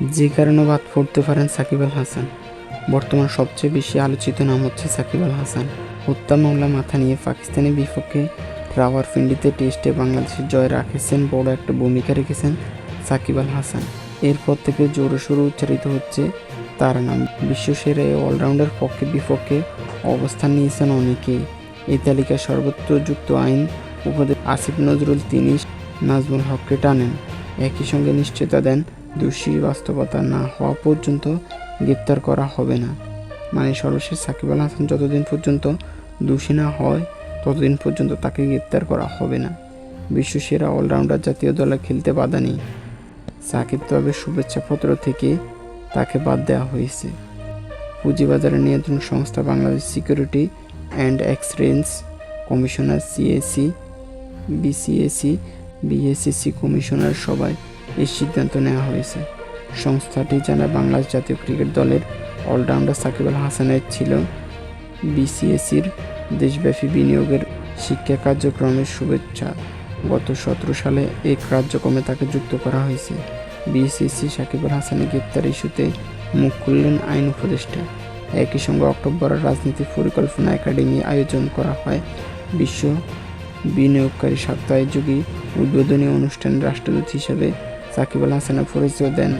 যে কারণে বাদ পড়তে পারেন সাকিব আল হাসান। বর্তমান সবচেয়ে বেশি আলোচিত নাম হচ্ছে সাকিব আল হাসান। হত্যা মামলা মাথা নিয়ে পাকিস্তানের বিপক্ষে রাওয়ারফিন্ডিতে টেস্টে বাংলাদেশের জয় রাখেছেন বড় একটা ভূমিকা রেখেছেন সাকিব আল হাসান। এরপর থেকে জোরে সোরে উচ্চারিত হচ্ছে তার নাম। বিশ্বসেরা এই অলরাউন্ডার পক্ষে বিপক্ষে অবস্থান নিয়েছেন অনেকেই। এই তালিকায় সর্বত্র যুক্ত আইন উপদেশ আসিফ নজরুল, তিনি নাজমুল হককে টানেন। একই সঙ্গে নিশ্চয়তা দেন, দোষী বাস্তবতা না হওয়া পর্যন্ত গ্রেপ্তার করা হবে না। মানে সর্বশেষ সাকিব আল হাসান যতদিন পর্যন্ত দোষী না হয়, ততদিন পর্যন্ত তাকে গ্রেপ্তার করা হবে না। বিশ্বসেরা অলরাউন্ডার জাতীয় দলে খেলতে বাধা নেই। সাকিব তবে শুভেচ্ছাপত্র থেকে তাকে বাদ দেওয়া হয়েছে। পুঁজিবাজারের নিয়ন্ত্রণ সংস্থা Bangladesh security and exchange commissioner CAC BCAC BSCC commissioner সভায় এই সিদ্ধান্ত নেওয়া হয়েছে। সংস্থাটি জানায়, বাংলাদেশ জাতীয় ক্রিকেট দলের অলরাউন্ডার সাকিব আল হাসানের ছিল বিসিএসির দেশব্যাপী বিনিয়োগের শিক্ষা কার্যক্রমের শুভেচ্ছা। গত সতেরো সালে এই কার্যক্রমে তাকে যুক্ত করা হয়েছে। বিসিসি সাকিব আল হাসানের গ্রেপ্তার ইস্যুতে মুখ খুললেন আইন উপদেষ্টা। একই সঙ্গে অক্টোবরে রাজনীতি পরিকল্পনা একাডেমি আয়োজন করা হয় বিশ্ব বিনিয়োগকারী সপ্তাহে যুগী উদ্বোধনী অনুষ্ঠানে রাষ্ট্রদূত হিসেবে সাকিব আল হাসানের পরিচয় দেন।